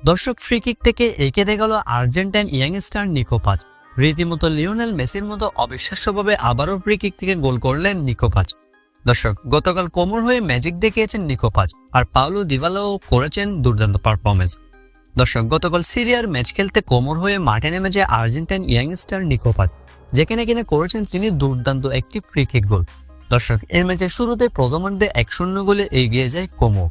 দর্শক ফ্রিকিক থেকে এঁকে গেল আর্জেন্টাইন ইয়াংস্টার নিকো পাঁচ। রীতিমতো লিওনেল মেসির মতো অবিশ্বাস্যভাবে আবারও ফ্রি কিক থেকে গোল করলেন নিকো পাঁচ। দর্শক, গতকাল কোমর হয়ে ম্যাজিক দেখিয়েছেন নিকো পাঁচ আর পাউলো দিভালাও করেছেন দুর্দান্ত পারফরমেন্স দর্শক, গতকাল সিরিয়ার ম্যাচ খেলতে কোমর হয়ে মাঠে নেমেছে আর্জেন্টাইন ইয়াংস্টার নিকো পাঁচ। যেখানে কিনা করেছেন তিনি দুর্দান্ত একটি ফ্রি কিক গোল। দর্শক এর ম্যাচের শুরুতে প্রথমার্ধে এক শূন্য গোলে এগিয়ে যায় কোমো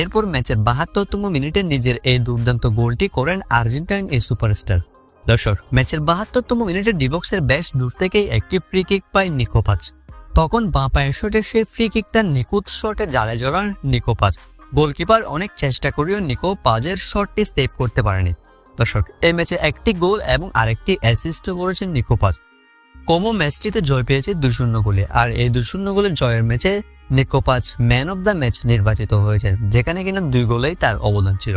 এরপর ম্যাচের বাহাত্তরতম মিনিটে নিজের এই দুর্দান্ত গোলটি করেন আর্জেন্টাইন এই সুপারস্টার। দর্শক, ম্যাচের বাহাত্তরতম মিনিটে ডিবক্সের বেশ দূর থেকেই একটি ফ্রি কিক পায় নিকোপাচ তখন বাঁ পায়ের শটে সেই ফ্রি কিকটা নিখুঁত শটে জালে জড়ান নিকোপাচ গোলকিপার অনেক চেষ্টা করেও নিকো পাজের শটটি সেভ করতে পারেনি। দর্শক, এই ম্যাচে একটি গোল এবং আরেকটি অ্যাসিস্টও করেছেন নিকোপাচ কোমো ম্যাচটিতে জয় পেয়েছে দুই শূন্য গোলে, আর এই দুই শূন্য গোলের জয়ের ম্যাচে নিকোপাচ ম্যান অব দ্য ম্যাচ নির্বাচিত হয়েছেন যেখানে কিনা দুই গোলেই তার অবদান ছিল।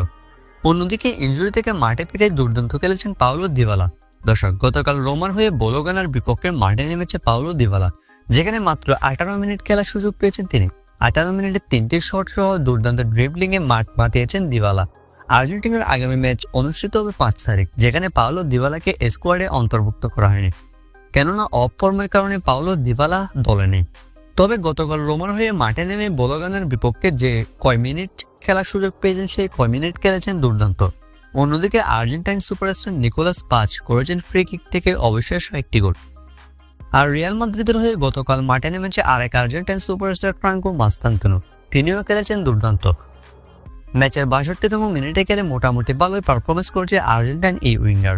অন্যদিকে ইনজুরি থেকে মাঠে ফিরে দুর্দান্ত খেলেছেন পাওলো দিওয়ালা। দর্শক, গতকাল রোমার হয়ে বোলোগানার বিপক্ষে মাঠে নেমেছে পাওলো দিওয়ালা, যেখানে মাত্র আঠারো মিনিট খেলার সুযোগ পেয়েছেন তিনি। আঠারো মিনিটে তিনটি শট সহ দুর্দান্ত ড্রিবলিং এ মাঠ মাতিয়েছেন দিওয়ালা। আর্জেন্টিনার আগামী ম্যাচ অনুষ্ঠিত হবে পাঁচ তারিখ, যেখানে পাওলো দিওয়ালাকে স্কোয়াডে অন্তর্ভুক্ত করা হয়নি। কেননা, অফ ফর্মের কারণে পাওলো দিভালা দলে নেই। তবে গতকাল রোমার হয়ে মাঠে নেমে বোলোগানের বিপক্ষে যে কয় মিনিট খেলার সুযোগ পেয়েছেন, সেই কয় মিনিট খেলেছেন দুর্দান্ত। অন্যদিকে আর্জেন্টাইন সুপারস্টার নিকোলাস পাঁচ করেছেন ফ্রি কিক থেকে অবিশ্বাস একটি গোল। আর রিয়াল মাদ্রিদের হয়ে গতকাল মাঠে নেমেছে আরেক আর্জেন্টাইন সুপারস্টার ফ্রাঙ্কো মাস্তান্তনো তিনিও খেলেছেন দুর্দান্ত। ম্যাচের বাষট্টিতম মিনিটে খেলে মোটামুটি ভালোই পারফরমেন্স করেছে আর্জেন্টাইন এই উইঙ্গার।